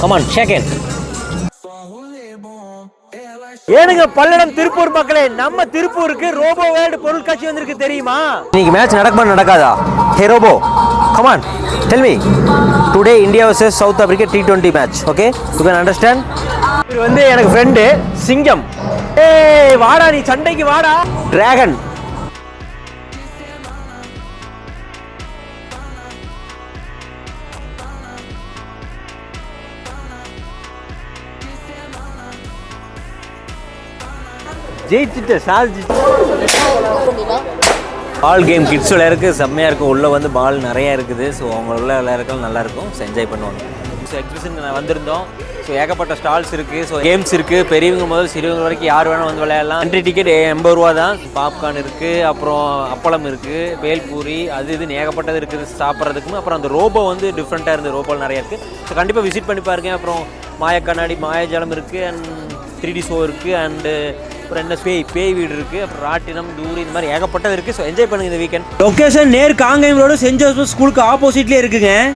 Come on ஷேக் ஏனுங்க பல்லடம் திருப்பூர் மக்களே நம்ம திருப்பூருக்கு ரோபோ வேர்ல்டு பொருட்காட்சி வந்திருக்கு தெரியுமா? இன்னைக்கு மேட்ச் நடக்குமா நடக்காதா? Hey robo come on tell me today India versus South Africa T twenty match okay you can understand இது வந்து எனக்கு ஃப்ரெண்டு சிங்கம். ஏய் வாடா நீ சண்டைக்கு வாடா. டிராகன் ஜெயிச்சுட்டு சாதிச்சு பால் கேம் கிட்ஸ் விளையாடுறதுக்கு செம்மையாக இருக்கும். உள்ளே வந்து பால் நிறையா இருக்குது. ஸோ அவங்க உள்ள விளையாடுறதுக்கு நல்லா இருக்கும். ஸோ என்ஜாய் பண்ணுவாங்க. ஸோ எக்ஸிபிஷன் வந்திருந்தோம். ஸோ ஏகப்பட்ட ஸ்டால்ஸ் இருக்குது ஸோ கேம்ஸ் இருக்குது பெரியவங்க முதல் சிறியவங்க வரைக்கும் யார் வேணால் வந்து விளையாடலாம். என்ட்ரி டிக்கெட் எண்பது ரூபா தான். பாப்கார்ன் இருக்குது அப்புறம் அப்பளம் இருக்குது பேல்பூரி அது இதுன்னு ஏகப்பட்டது இருக்குது. சாப்பிட்றதுக்கும். அப்புறம் அந்த ரோபோ வந்து டிஃப்ரெண்ட்டாக இருந்தது. ரோபோல் நிறையா இருக்குது ஸோ கண்டிப்பாக விசிட் பண்ணி பாருங்க. அப்புறம் மாய கண்ணாடி மாயாஜாலம் இருக்குது அண்ட் த்ரீ டி ஷோ இருக்குது அண்டு அப்புறம் என்ன பேய் பேய் வீடு இருக்குது அப்புறம் ராட்டினம் தூரி இந்த மாதிரி ஏகப்பட்டது இருக்குது ஸோ என்ஜாய் பண்ணுங்க இந்த வீக்கெண்ட் லொக்கேஷன் நேர் காங்கேயம் ரோடு சென்ட் ஜோசப் ஸ்கூலுக்கு ஆப்போசிட்லேயே இருக்குங்க.